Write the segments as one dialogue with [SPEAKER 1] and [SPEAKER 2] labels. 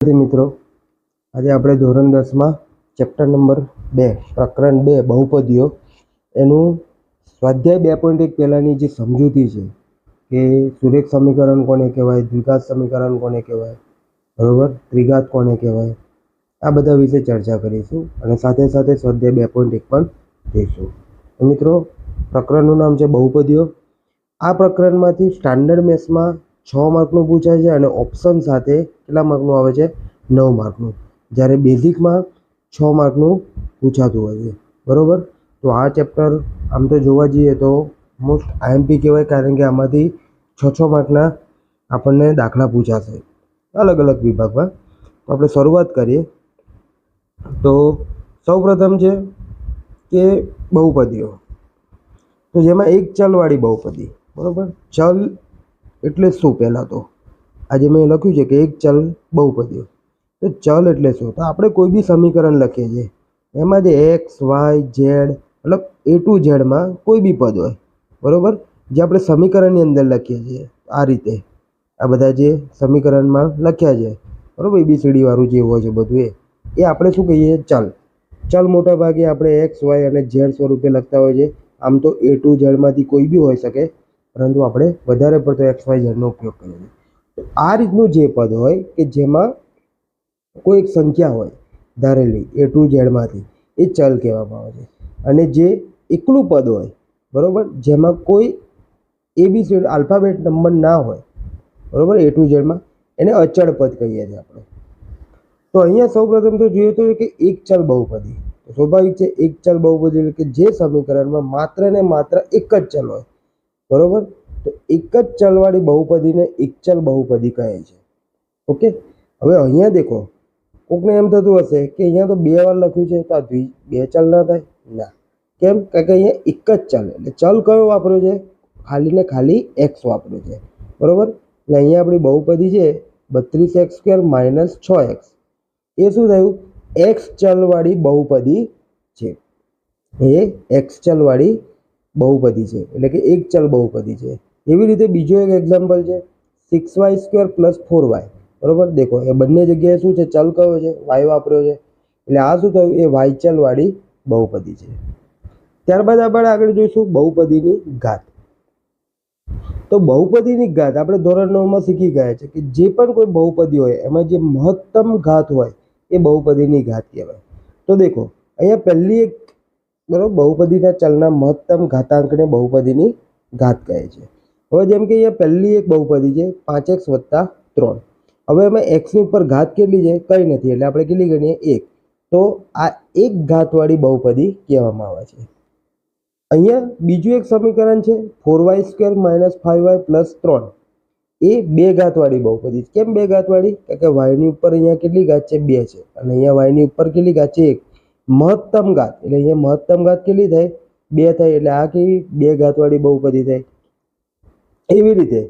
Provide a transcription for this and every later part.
[SPEAKER 1] મિત્રો, આજે આપણે ધોરણ દસમાં ચેપ્ટર નંબર બે, પ્રકરણ બે, બહુપદીઓ, એનું સ્વાધ્યાય બે પોઈન્ટ એક પહેલાંની જે સમજૂતી છે કે સુરેખ સમીકરણ કોને કહેવાય, દ્વિઘાત સમીકરણ કોને કહેવાય, બરાબર? ત્રિઘાત કોને કહેવાય? આ બધા વિશે ચર્ચા કરીશું અને સાથે સાથે સ્વાધ્યાય બે પોઈન્ટ એક પણ જોઈશું. મિત્રો, પ્રકરણનું નામ છે બહુપદીઓ. આ પ્રકરણમાંથી સ્ટાન્ડર્ડ મેથ્સમાં છ માર્કનું પૂછાય છે અને ઓપ્શન સાથે કેટલા માર્કનું આવે છે? નવ માર્કનું. જ્યારે બેઝિકમાં છ માર્કનું પૂછાતું હોય છે. બરાબર? તો આ ચેપ્ટર આમ તો જોવા જઈએ તો મોસ્ટ આઈએમપી કહેવાય કારણ કે આમાંથી છ છ માર્કના આપણને દાખલા પૂછાશે. અલગ અલગ વિભાગમાં. તો આપણે શરૂઆત કરીએ. તો સૌપ્રથમ છે કે બહુપદીઓ. તો જેમાં એક ચલવાળી બહુપદી. બરાબર? ચલ એટલે શું પહેલાં તો? આજે મેં લખ્યું છે કે એક ચલ બહુપદીઓ તો ચલ એટલે શું? તો આપણે કોઈ બી સમીકરણ લખીએ છીએ. એમાં જે એક્સ વાય ઝેડ મતલબ એ ટુ ઝેડમાં કોઈ બી પદ હોય, બરાબર? જે આપણે સમીકરણની અંદર લખીએ છીએ, આ રીતે. આ બધા જે સમીકરણમાં લખ્યા છે, બરાબર? એબીસીડીવાળું જે હોય છે બધું એ. એ આપણે શું કહીએ? ચલ. ચલ મોટા ભાગે આપણે એક્સ વાય અને ઝેડ સ્વરૂપે લખતા હોય છે. આમ તો એ ટુ ઝેડમાંથી કોઈ બી હોઈ શકે. પરંતુ આપણે વધારે પડતો એક્સ વાય ઝેડનો ઉપયોગ કરીએ તો આ રીતનું જે પદ હોય કે જેમાં કોઈ એક સંખ્યા હોય ધારેલી એ ટુ ઝેડમાંથી એ ચલ કહેવામાં આવે છે. અને જે એકલું પદ હોય, બરાબર, જેમાં કોઈ એબીસી આલ્ફાબેટ નંબર ના હોય, બરાબર, એ ટુ ઝેડમાં એને અચળ પદ કહીએ છીએ આપણે. તો અહીંયા સૌપ્રથમ તો જોઈએ તો કે એક ચલ બહુપદી. સ્વાભાવિક છે, એક ચલ બહુપદી એટલે કે જે સમીકરણમાં માત્ર ને માત્ર એક જ ચલ હોય. બરોબર? તો એક જ ચલવાળી બહુપદીને એક ચલ બહુપદી કહે છે. ઓકે? હવે અહીંયા દેખો, કોકને એમ થતું હશે કે અહીંયા તો બે વાર લખ્યું છે, તો આ દ્વિ, બે ચલ ના થાય? ના. કેમ? કારણ કે અહીંયા એક જ ચલ, એટલે ચલ કયો વાપર્યો છે? ખાલી ને ખાલી એક્સ વાપર્યો છે. બરોબર? એટલે અહીંયા આપણી બહુપદી છે, બત્રીસ એક્સ સ્ક્વેર માઇનસ છ એક્સ. એ શું થયું? એક્સ ચલવાળી બહુપદી છે. એ એક્સ ચલવાળી બહુપદી છે. એટલે કે એક ચલ બહુપદી છે. એવી રીતે બીજો એક એક્ઝામ્પલ છે six y square plus four y બરાબર? દેખો, એ બંને જગ્યાએ શું છે? ચલ કયો છે? વાય વાપર્યો છે. એટલે આ શું થયું? એ વાય ચલવાળી બહુપદી છે. ત્યારબાદ આપણે આગળ જોઈશું બહુપદીની ઘાત. તો બહુપદીની ઘાત આપણે ધોરણ નવમાં શીખી ગયા છે કે જે પણ કોઈ બહુપદી હોય, એમાં જે મહત્તમ ઘાત હોય, એ બહુપદીની ઘાત કહેવાય. તો દેખો, અહીંયા પહેલી એક બરાબર? બહુપદીના ચલના મહત્તમ ઘાતાંકને બહુપદીની ઘાત કહે છે. હવે જેમ કે અહીંયા પહેલી એક બહુપદી છે, પાંચ એક્સ વત્તા ત્રણ. હવે એમાં એક્સની ઉપર ઘાત કેટલી છે? કંઈ નથી, એટલે આપણે કેટલી ગણીએ? એક. તો આ એક ઘાતવાળી બહુપદી કહેવામાં આવે છે. અહીંયા બીજું એક સમીકરણ છે four y square minus five y plus ત્રણ. એ બે ઘાતવાળી બહુપદી. કેમ બે ઘાતવાળી? કે વાયની ઉપર અહીંયા કેટલી ઘાત છે? બે છે. અને અહીંયા વાયની ઉપર કેટલી ઘાત છે? એક. મહત્તમ ઘાત. એટલે અહીંયા મહત્તમ ઘાત કેટલી થાય? બે થાય. એટલે આ કેવી? બે ઘાતવાળી બહુપદી થાય. એવી રીતે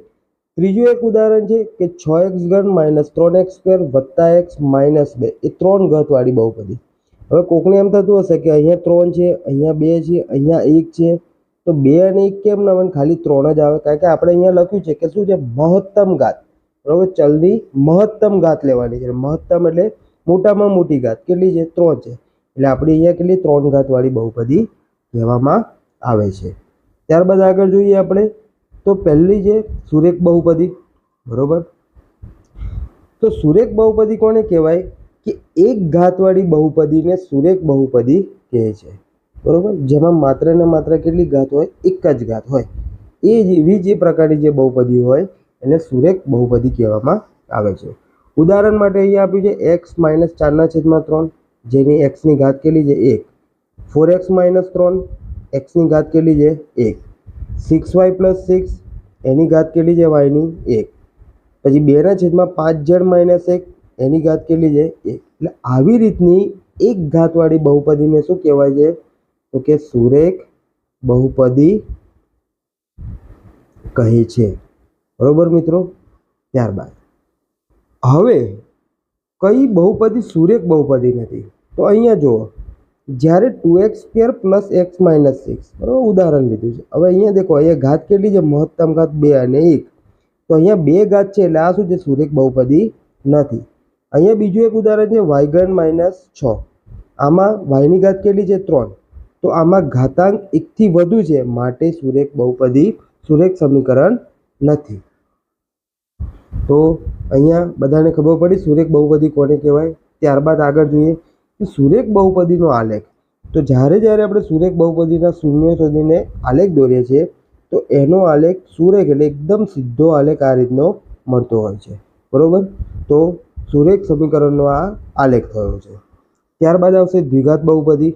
[SPEAKER 1] ત્રીજું એક ઉદાહરણ છે કે છ એક્સ ઘન માઇનસ ત્રણ એક્સ સ્ક્વેર વત્તા એક્સ માઇનસ બે. એ ત્રણ ઘાતવાળી બહુપદી. હવે કોકને એમ થતું હશે કે અહીંયા ત્રણ છે, અહીંયા બે છે, અહીંયા એક છે, તો બે અને એક કેમ ના આવે ખાલી ત્રણ જ આવે. કારણ કે આપણે અહીંયા લખ્યું છે કે શું છે? મહત્તમ ઘાત. બરાબર? ચલની મહત્તમ ઘાત લેવાની છે. મહત્તમ એટલે મોટામાં મોટી ઘાત. કેટલી છે? ત્રણ છે. એટલે આપણે અહીંયા કેટલી ત્રણ ઘાતવાળી બહુપદી કહેવામાં આવે છે. ત્યારબાદ આગળ જોઈએ આપણે, તો પહેલી છે સુરેખ બહુપદી, બરોબર? તો સુરેખ બહુપદી કોને કહેવાય? કે એક ઘાતવાળી બહુપદીને સુરેખ બહુપદી કહે છે. બરાબર? જેમાં માત્ર ને માત્ર કેટલી ઘાત હોય? એક જ ઘાત હોય. એ એવી જે પ્રકારની જે બહુપદી હોય, એને સુરેખ બહુપદી કહેવામાં આવે છે. ઉદાહરણ માટે અહીંયા આપ્યું છે, એક્સ માઇનસ ચારના છેદમાં ત્રણ. જેની એક્સની ઘાત કેટલી છે? એક. ફોર એક્સ માઇનસ ત્રણ એક્સની ઘાત કેટલી છે? એક. સિક્સ વાય પ્લસ સિક્સ એની ઘાત કેટલી છે? વાયની એક. પછી બેના છેદમાં પાંચ ઝેડ માઇનસ એક, એની ઘાત કેટલી છે? એક. એટલે આવી રીતની એક ઘાતવાળી બહુપદીને શું કહેવાય છે? તો કે સુરેખ બહુપદી કહે છે. બરોબર મિત્રો? ત્યારબાદ. હવે કઈ બહુપદી સુરેખ બહુપદી નથી. તો અહીંયા જુઓ, જ્યારે two x square plus x minus six, બરાબર, ઉદાહરણ લીધું છે. હવે અહીંયા દેખો, અહીંયા ઘાત કેટલી છે? મહત્તમ ઘાત બે અને એક. તો અહીંયા બે ઘાત છે એટલે આ શું છે? સુરેખ બહુપદી નથી. અહીંયા બીજું એક ઉદાહરણ છે વાયગન માઇનસ છ. આમાં વાયની ઘાત કેટલી છે? ત્રણ. તો આમાં ઘાતાંક એકથી વધુ છે, માટે સુરેખ બહુપદી, સુરેખ સમીકરણ નથી. તો અહીંયા બધાને ખબર પડી, સુરેખ બહુપદી કોને કહેવાય? ત્યારબાદ આગળ જોઈએ કે સુરેખ બહુપદીનો આલેખ. તો જ્યારે જ્યારે આપણે સુરેખ બહુપદીના શૂન્ય શોધીને આલેખ દોરીએ છીએ, તો એનો આલેખ સુરેખ એટલે એકદમ સીધો આલેખ આ રીતનો મળતો હોય છે. બરોબર? તો સુરેખ સમીકરણનો આ આલેખ થયો છે. ત્યારબાદ આવશે દ્વિઘાત બહુપદી.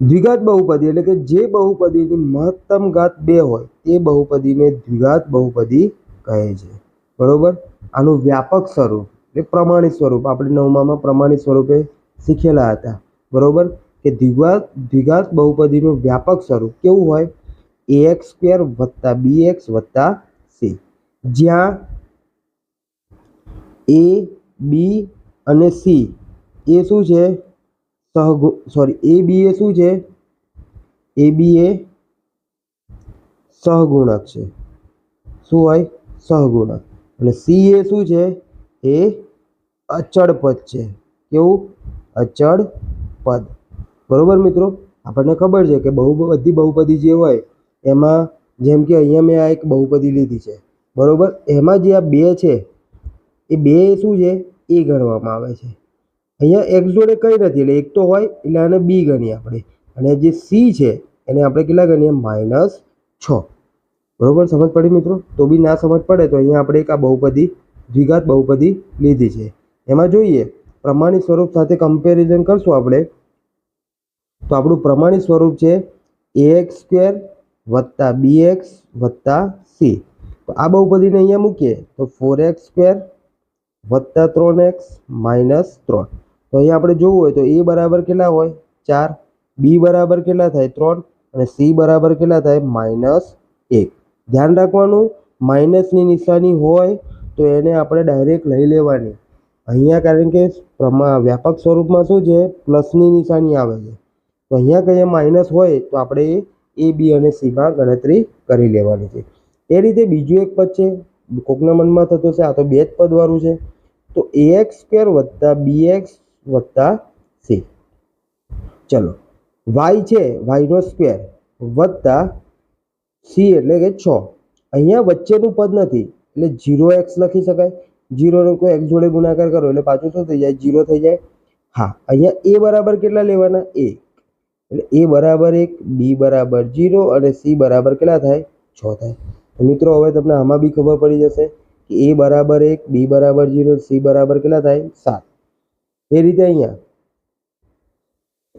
[SPEAKER 1] દ્વિઘાત બહુપદી એટલે કે જે બહુપદીની મહત્તમ ઘાત બે હોય, તે બહુપદીને દ્વિઘાત બહુપદી કહે છે. બરોબર? આનું વ્યાપક સ્વરૂપ એટલે પ્રમાણિત સ્વરૂપ, આપણે નવમામાં પ્રમાણિત સ્વરૂપે શીખેલા હતા. બરોબર? કે દ્વિઘાત દ્વિઘાત બહુપદીનું વ્યાપક સ્વરૂપ કેવું હોય? એ એક્સ સ્ક્વેર વત્તા બી એક્સ વત્તા સી જ્યાં એ બી અને સી એ શું છે? સહગુ સોરી એ બી એ શું છે? એ બી એ સહગુણક છે. શું હોય? સહગુણક અને સી એ શું છે? એ અચળ પદ છે. કેવું? અચળ પદ. બરોબર મિત્રો? આપણને ખબર છે કે બહુ બધી બહુપદી જે હોય, એમાં જેમ કે અહીંયા મેં આ એક બહુપદી લીધી છે. બરોબર? એમાં જે આ બે છે, એ બે શું છે? એ ગણવામાં આવે છે. અહીંયા એક્સ જોડે કંઈ નથી, એટલે એક તો હોય, એટલે આને બી ગણીએ આપણે. અને જે સી છે, એને આપણે કેટલા ગણીએ? માઇનસ છ. બરોબર? સમજ પડી મિત્રો? તો બી ના સમજ પડે તો અહીંયા આપણે એક આ બહુપદી, દ્વિઘાત બહુપદી લીધી છે. એમાં જોઈએ, પ્રમાણિત સ્વરૂપ સાથે કમ્પેરિઝન કરશું આપણે. તો આપણું પ્રમાણિત સ્વરૂપ છે એ એક્સ સ્ક્વેર વત્તા બી એક્સ વત્તા સી તો આ બહુપદીને અહીંયા મૂકીએ, તો ફોર એક્સ સ્ક્વેર વત્તા ત્રણ એક્સ માઇનસ ત્રણ. તો અહીંયા આપણે જોવું હોય તો એ બરાબર કેટલા હોય? ચાર. બી બરાબર કેટલા થાય? ત્રણ. અને સી બરાબર કેટલા થાય? માઇનસ એક. ધ્યાન રાખવાનું માઇનસની નિશાની હોય તો એને આપણે ડાયરેક્ટ લઈ લેવાની. અહીંયા કારણ કે પ્રમાણ વ્યાપક સ્વરૂપમાં શું છે? પ્લસની નિશાની આવે છે. તો અહીંયા કંઈ માઇનસ હોય તો આપણે એ બી અને સીમાં ગણતરી કરી લેવાની છે. એ રીતે બીજું એક પદ છે. કોકના મનમાં થતું છે, આ તો બે જ પદવાળું છે. તો એ એક્સ સ્ક્વેર વત્તા બી એક્સ વત્તા સી ચલો. વાય છે વાયનો સ્ક્વેર વત્તા સી એટલે કે છ. અહીંયા વચ્ચેનું પદ નથી. એટલે જીરો એક્સ લખી શકાય. જીરોનો કોઈ એક્સ જોડે ગુણાકાર કરો એટલે પાછું શું થઈ જાય? જીરો થઈ જાય. હા, અહીંયા એ બરાબર કેટલા લેવાના? એક. એટલે એ બરાબર એક બી બરાબર જીરો અને સી બરાબર કેટલા થાય? છ થાય. મિત્રો, હવે તમને આમાં બી ખબર પડી જશે કે એ બરાબર એક બી બરાબર જીરો સી બરાબર કેટલા થાય? સાત. એ રીતે અહીંયા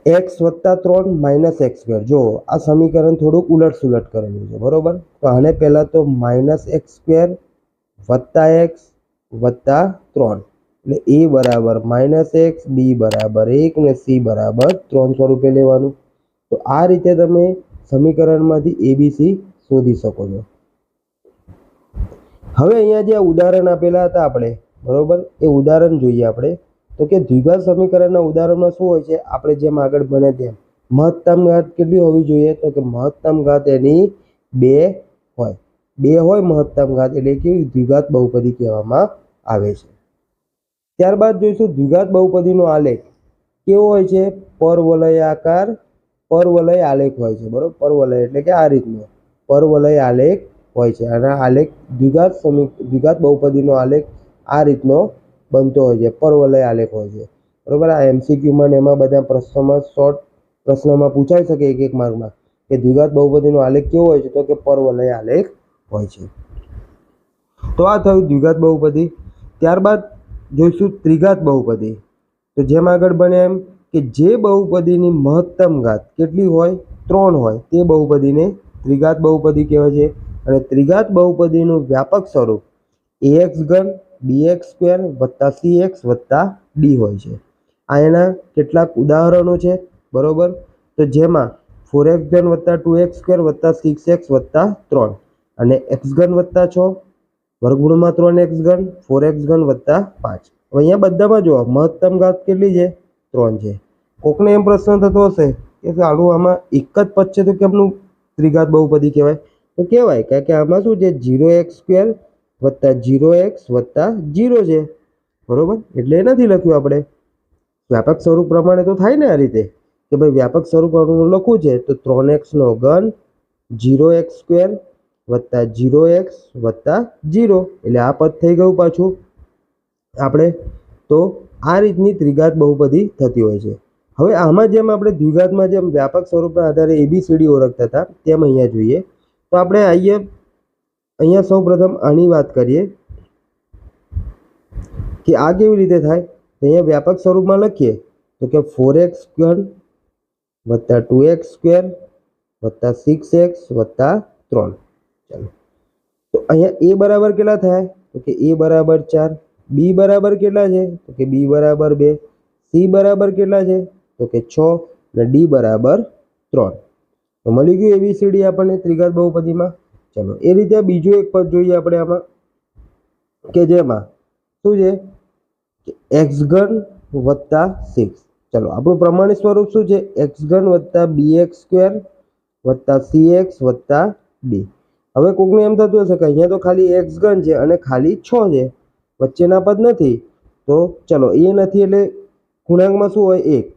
[SPEAKER 1] એક્સ વત્તા ત્રણ માઇનસ એક્સ સ્ક્વેર. જો આ સમીકરણ થોડુંક ઉલટ સુલટ કરેલું છે, બરાબર? તો આને પહેલાં તો માઇનસ એક્સ સ્ક્વેર વત્તા એક્સ વત્તા ત્રણ. એટલે એ બરાબર માઇનસ એક્સ, બી બરાબર એક ને સી બરાબર ત્રણ સ્વરૂપે લેવાનું. તો આ રીતે તમે સમીકરણમાંથી એબીસી શોધી શકો છો. હવે અહીંયા જે ઉદાહરણ આપેલા હતા આપણે, બરાબર? એ ઉદાહરણ જોઈએ આપણે. તો કે દ્વિઘાત સમીકરણના ઉદાહરણમાં શું હોય છે? આપણે જેમ આગળ બને તેમ. મહત્તમ ઘાત કેટલી હોવી જોઈએ? તો કે મહત્તમ ઘાત એની બે હોય. બે હોય મહત્તમ ઘાત એટલે કેવી દ્વિઘાત બહુપદી કહેવામાં આવે છે. ત્યારબાદ જોઈશું દ્વિઘાત બહુપદીનો આલેખ કેવો હોય છે? પરવલય આકાર, પરવલય આલેખ હોય છે. બરોબર? પરવલય એટલે કે આ રીતનો. પરવલય આલેખ હોય છે. અને આલેખ દ્વિઘાત સમી, દ્વિઘાત બહુપદીનો આલેખ આ રીતનો બનતો હોય છે, પરવલય આલેખ હોય છે. બરાબર? આ એમસીક્યુમાં ને એમાં બધા પ્રશ્નોમાં શોર્ટ પ્રશ્નમાં પૂછાઈ શકે એક એક માર્કમાં કે દ્વિઘાત બહુપદીનો આલેખ કેવો હોય છે તો કે પરવલય આલેખ હોય છે. તો આ થયું દ્વિઘાત બહુપદી. ત્યારબાદ જોઈશું ત્રિઘાત બહુપદી. તો જેમ આગળ બને એમ કે જે બહુપદીની મહત્તમ ઘાત કેટલી હોય? ત્રણ હોય. તે બહુપદીને ત્રિઘાત બહુપદી કહેવાય છે. અને ત્રિઘાત બહુપદીનું વ્યાપક સ્વરૂપ એ એક્સ ઘન બી એક્સ સ્ક્વેર વત્તા સી એક્સ વત્તા ડી હોય છે. આ એના કેટલાક ઉદાહરણો છે, બરોબર? તો જેમાં ફોર એક્સ ઘન વત્તા ટુ એક્સ સ્ક્વેર વત્તા સિક્સ એક્સ વત્તા ત્રણ. અને એક્સ ઘન વત્તા છ વર્ગમૂળમાં ત્રણ એક્સ ઘન ફોર એક્સ ઘન વત્તા પાંચ. હવે અહીંયા બધામાં જુઓ, મહત્તમ ઘાત કેટલી છે? ત્રણ છે. કોકને એમ પ્રશ્ન થતો હશે કે સારું આમાં એક જ પદ છે તો કેમનું ત્રિઘાત બહુપદી કહેવાય? તો કહેવાય, કારણ કે આમાં શું છે? જીરો એક્સ સ્ક્વેર વત્તા જીરો એક્સ વત્તા જીરો છે. બરાબર? એટલે એ નથી લખ્યું આપણે. વ્યાપક સ્વરૂપ પ્રમાણે તો થાય ને આ રીતે કે ભાઈ વ્યાપક સ્વરૂપ લખવું છે તો ત્રણ એક્સનો ઘન જીરો એક્સ સ્ક્વેર વત્તા જીરો એક્સ વત્તા જીરો. એટલે આ પદ થઈ ગયું પાછું. આપણે તો આ રીતની ત્રિઘાત બહુપદી થતી હોય છે. હવે આમાં જેમ આપણે દ્વિઘાતમાં જેમ વ્યાપક સ્વરૂપના આધારે એબીસીડી ઓળખતા હતા, તેમ અહીંયા જોઈએ. તો આપણે આવીએ અહીંયા સૌ પ્રથમ આની વાત કરીએ કે આ કેવી રીતે થાય? તો અહીંયા વ્યાપક સ્વરૂપમાં લખીએ તો કે ફોર એક્સ સ્ક્વેર વત્તા ટુ એક્સ સ્ક્વેર વત્તા સિક્સ એક્સ વત્તા ત્રણ. ચાલો. તો અહીંયા એ બરાબર કેટલા થાય? તો કે એ બરાબર ચાર. બી બરાબર કેટલા છે? તો કે બી બરાબર બે. સી બરાબર કેટલા છે? તો કે છ. અને ડી બરાબર ત્રણ. તો મળી ગયું એબીસીડી આપણને ત્રિઘાત બહુપદીમાં? ચલો, એ રીતે બીજું એક પદ જોઈએ આપણે આમાં, કે જેમાં શું છે? એક્સ ઘન વત્તા સિક્સ. ચલો, આપણું પ્રમાણિત સ્વરૂપ શું છે? એક્સ ઘન વત્તા બી એક્સ સ્ક્વેર વત્તા સી એક્સ વત્તા ડી. હવે કોકને એમ થતું હશે કે અહીંયા તો ખાલી એક્સ ઘન છે અને ખાલી છ છે, વચ્ચેના પદ નથી. તો ચલો, એ નથી એટલે ગુણાંકમાં શું હોય? એક.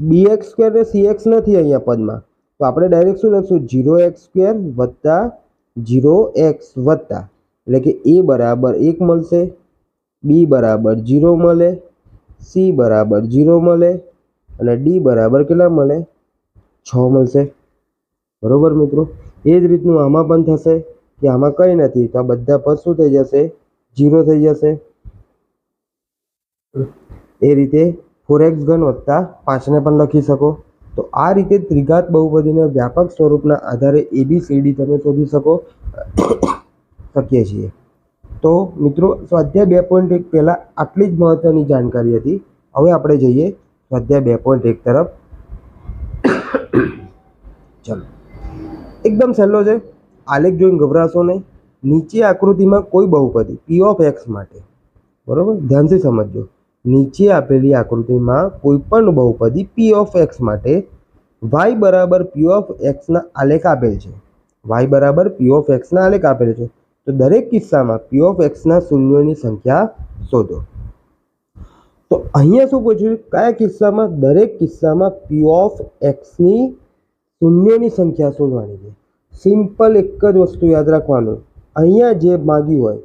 [SPEAKER 1] બી એક્સ સ્ક્વેર ને સી એક્સ નથી અહીંયા પદમાં. તો આપણે ડાયરેક્ટ શું લખશું? જીરો એક્સ સ્ક્વેર વત્તા જીરો એક્સ વત્તા. એટલે કે એ બરાબર એક મળશે, બી બરાબર જીરો મળે, સી બરાબર જીરો મળે, અને ડી બરાબર કેટલા મળે? છ મળશે. બરાબર મિત્રો? એ જ રીતનું આમાં પણ થશે કે આમાં કંઈ નથી. તો આ બધા પદ શું થઈ જશે? જીરો થઈ જશે. એ રીતે ફોર એક્સ ઘન વત્તા પાંચને પણ લખી શકો. તો આ રીતે ત્રિઘાત બહુપદીના વ્યાપક સ્વરૂપના આધારે એબીસીડી તમે શોધી શકો, શકીએ છીએ. તો મિત્રો, સ્વાધ્યાય બે પોઈન્ટ એક પહેલાં આટલી જ મહત્ત્વની જાણકારી હતી. હવે આપણે જઈએ સ્વાધ્યાય બે પોઈન્ટ એક તરફ. ચલો. એકદમ સહેલો છે. આલેખ જોઈને ગભરાશો નહીં. નીચે આકૃતિમાં કોઈ બહુપદી પી ઓફ એક્સ માટે. બરાબર? ધ્યાનથી સમજજો. નીચે આપેલી આકૃતિમાં કોઈ પણ બહુપદી પી ઓફ એક્સ માટે વાય બરાબર પી ઓફ એક્સના આલેખ આપેલ છે. વાય બરાબર પી ઓફ એક્સના આલેખ આપેલ છે. તો દરેક કિસ્સામાં પી ઓફ એક્સના શૂન્યોની સંખ્યા શોધો. તો અહીંયા શું પૂછ્યું? કયા કિસ્સામાં? દરેક કિસ્સામાં પી ઓફ એક્સની શૂન્યોની સંખ્યા શોધવાની છે. સિમ્પલ એક જ વસ્તુ યાદ રાખવાનું. અહીંયા જે માગ્યું હોય,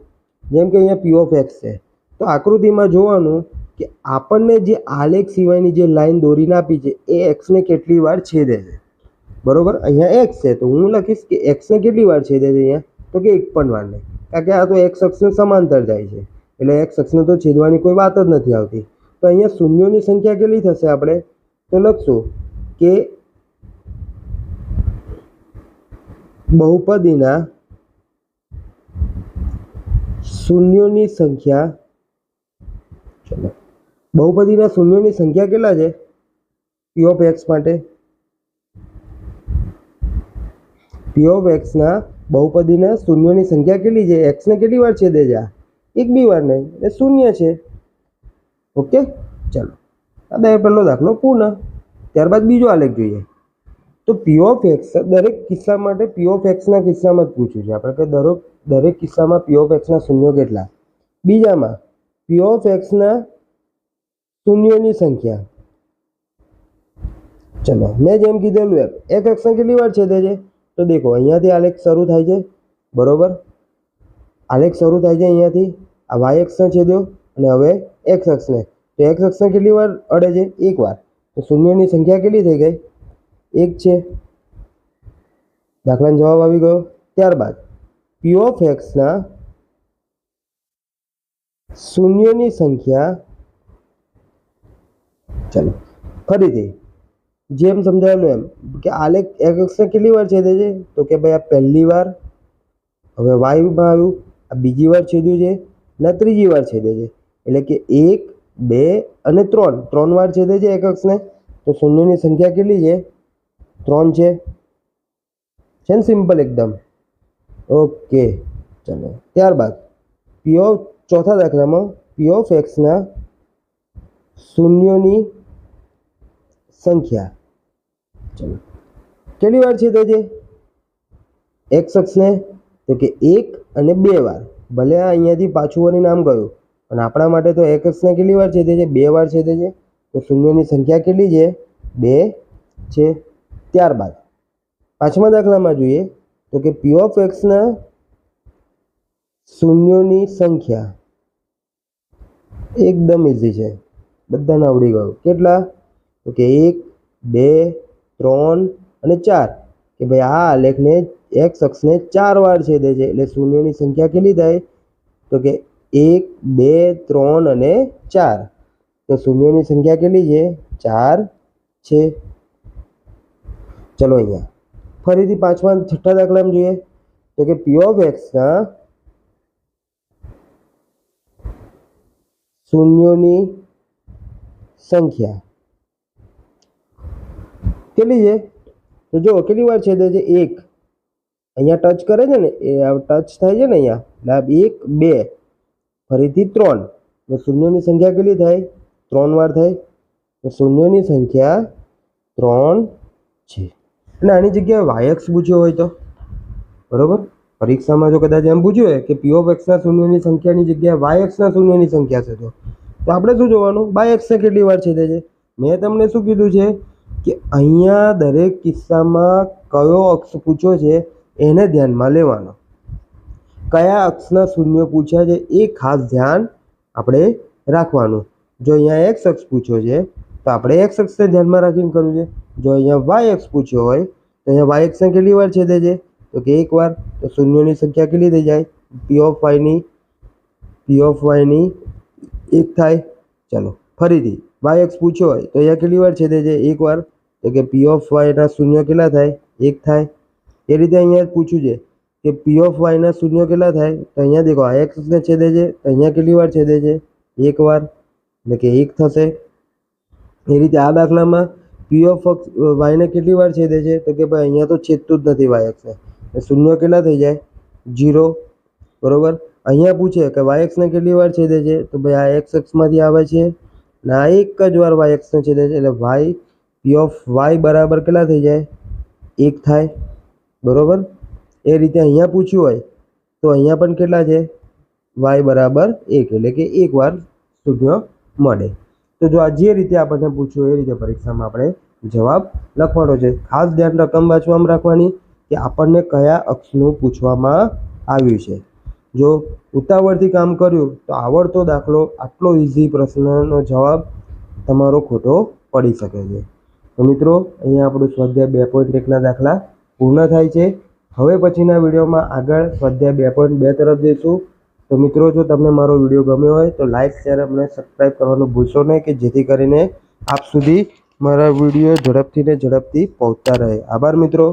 [SPEAKER 1] જેમ કે અહીંયા પી ઓફ એક્સ છે. તો આકૃતિમાં જોવાનું કે આપણને જે આલેખ સિવાયની જે લાઈન દોરીને આપી છે, એ એક્સને કેટલી વાર છેદે છે? બરોબર? અહીંયા એક્સ છે, તો હું લખીશ કે એક્સને કેટલી વાર છેદે છે અહીંયા? તો કે એક પણ વાર નહીં કારણ કે આ તો એક્સ અક્ષને સમાંતર જાય છે. એટલે એક્સ અક્ષને તો છેદવાની કોઈ વાત જ નથી આવતી. તો અહીંયા શૂન્યોની સંખ્યા કેટલી થશે આપણે? તો લખશું કે બહુપદીના શૂન્યોની સંખ્યા, ચલો. બહુપદીના શૂન્યોની સંખ્યા કેટલા છે? પી ઓફ એક્સ માટે. પી ઓફ એક્સના બહુપદીના શૂન્યોની સંખ્યા કેટલી છે? એક્સને કેટલી વાર છે દેજા? એક બી વાર નહીં, એટલે શૂન્ય છે. ઓકે? ચાલો. આ બે પહેલો દાખલો પૂર્ણ. ત્યારબાદ બીજો આલેખ જોઈએ. તો પી ઓફ એક્સ દરેક કિસ્સા માટે પી ઓફ એક્સના કિસ્સામાં જ પૂછ્યું છે. આપણે કે દરેક દરેક કિસ્સામાં પી ઓફ એક્સના શૂન્યો કેટલા? બીજામાં પી ઓફ એક્સના શૂન્યોની સંખ્યા. ચલો, મેં જેમ કીધેલું એમ, એક એક્સને કેટલી વાર છેદે છે? તો દેખો, અહીંયાથી આલેખ શરૂ થાય છે, બરોબર? આલેખ શરૂ થાય છે અહીંયાથી, આ વાય એક્સને છેદ્યો, અને હવે એક્સ અક્ષને તો એક્સ અક્ષને કેટલી વાર અડે છે? એક વાર. તો શૂન્યોની સંખ્યા કેટલી થઈ ગઈ? એક છે. દાખલાનો જવાબ આવી ગયો. ત્યારબાદ પી એક્સના શૂન્યોની સંખ્યા ચાલો. ફરીથી, જેમ સમજાવેલું એમ કે આલેખ એક અક્ષર કેટલી વાર છેદે છે? તો કે ભાઈ આ પહેલી વાર, હવે વાયુમાં આવ્યું, આ બીજી વાર છેદ્યું છે અને ત્રીજી વાર છેદે છે. એટલે કે એક, બે અને ત્રણ. ત્રણ વાર છેદે છે એક અક્ષને તો શૂન્યની સંખ્યા કેટલી છે? ત્રણ છે. છે ને સિમ્પલ એકદમ. ઓકે, ચાલો. ત્યારબાદ પી ઓફ ચોથા દાખલામાં પી ઓફ એક્સના શૂન્યોની સંખ્યા. ચલો. કેટલી વાર છેદે છે એક શખ્સને તો કે એક અને બે વાર. ભલે આ અહીંયાથી પાછું વળી નામ ગયું. અને આપણા માટે તો એક એક્સને કેટલી વાર છેદે છે બે વાર છેદે છે તો શૂન્યની સંખ્યા કેટલી છે? બે છે. ત્યારબાદ. પાંચમા દાખલામાં જોઈએ. તો કે પી ઓફ એક્સના શૂન્યોની સંખ્યા એકદમ ઇઝી છે. બધાને આવડી ગયું. કેટલા? તો કે એક, બે, ત્રણ અને ચાર. કે ભાઈ આ આલેખને એક શખ્સને ચાર વાર છેદે છે, એટલે શૂન્યોની સંખ્યા કેટલી થાય? તો કે એક, બે, ત્રણ અને ચાર. તો શૂન્યોની સંખ્યા કેટલી છે? ચાર છે. ચલો અહીંયા. ફરીથી પાંચમા છઠ્ઠા દાખલામાં જોઈએ. તો કે પી ઓફ એક્સના શૂન્યોની સંખ્યા. કેટલી છે? તો જો, કેટલી વાર છેદે છે એક? અહીંયા ટચ કરે છે ને, એ ટચ થાય છે ને અહીંયા એટલે એક, બે, ફરીથી ત્રણ. તો શૂન્યોની સંખ્યા કેટલી થાય? ત્રણ વાર થાય. તો શૂન્યની સંખ્યા ત્રણ છે. અને આની જગ્યાએ વાયક્સ પૂછ્યો હોય તો? બરોબર? પરીક્ષામાં જો કદાચ એમ પૂછ્યું હોય કે પી ઓફ એક્સના શૂન્યની સંખ્યાની જગ્યાએ વાય એક્સના શૂન્યોની સંખ્યા છે તો? તો આપણે શું જોવાનું? બાય એક્સને કેટલી વાર છેદે છે મેં તમને શું કીધું છે? કે અહીંયા દરેક કિસ્સામાં કયો અક્ષ પૂછ્યો છે એને ધ્યાનમાં લેવાનો. કયા અક્ષના શૂન્ય પૂછ્યા છે એ ખાસ ધ્યાન આપણે રાખવાનું. જો અહીંયા એક્સ અક્ષ પૂછ્યો છે, તો આપણે એક્સ અક્ષને ધ્યાનમાં રાખીને કરવું છે. જો અહીંયા વાય અક્ષ પૂછ્યો હોય, તો અહીંયા વાય અક્ષને કેટલી વાર છેદે છે? તો કે એક વાર, તો શૂન્યોની સંખ્યા કેટલી થઈ જાય? પી ઓફ વાયની પી ઓફ વાયની એક થાય. ચલો, ફરીથી. વાય એક્સ પૂછ્યો હોય, તો અહીંયા કેટલી વાર છેદે છે એક વાર? તો કે પી ઓફ વાયના શૂન્ય કેટલા થાય? એક થાય. એ રીતે અહીંયા પૂછ્યું છે કે પી ઓફ વાયના શૂન્ય કેટલા થાય? તો અહીંયા દેખો, આ એક્સને છેદે છે તો અહીંયા કેટલી વાર છેદે છે એક વાર. એટલે કે એક થશે. એ રીતે આ દાખલામાં પી ઓફ વાયને કેટલી વાર છેદે છે તો કે ભાઈ અહીંયા તો છેદતું જ નથી વાય એક્સને શૂન્ય કેટલા થઈ જાય? જીરો બરોબર? અહીંયા પૂછે કે વાય એક્સને કેટલી વાર છેદે છે તો ભાઈ આ એક્સ એક્સમાંથી આવે છે ને, એક જ વાર વાય એક્સને છે. એટલે વાય પી ઓફ વાય બરાબર કેટલા થઈ જાય? એક થાય. બરાબર? એ રીતે અહીંયા પૂછ્યું હોય તો અહીંયા પણ કેટલા છે? વાય બરાબર એક. એટલે કે એક વાર શૂન્ય મળે. તો જો આ જે રીતે આપણને પૂછ્યું એ રીતે પરીક્ષામાં આપણે જવાબ લખવાનો છે. ખાસ ધ્યાન રકમ વાંચવામાં રાખવાની કે આપણને કયા અક્ષનું પૂછવામાં આવ્યું છે. જો ઉતાવળથી કામ કર્યું, તો આવડતો દાખલો આટલો ઇઝી પ્રશ્નનો જવાબ તમારો ખોટો પડી શકે છે. તો મિત્રો, અહીંયા આપણું સ્વાધ્યાય બે પોઈન્ટ એકના દાખલા પૂર્ણ થાય છે. હવે પછીના વિડીયોમાં આગળ સ્વાધ્યાય બે પોઈન્ટ બે તરફ જઈશું. તો મિત્રો, જો તમને મારો વીડિયો ગમ્યો હોય, તો લાઇક શેર અને સબસ્ક્રાઈબ કરવાનું ભૂલશો નહીં, કે જેથી કરીને આપ સુધી મારા વીડિયો ઝડપથી ને ઝડપથી પહોંચતા રહે. આભાર મિત્રો.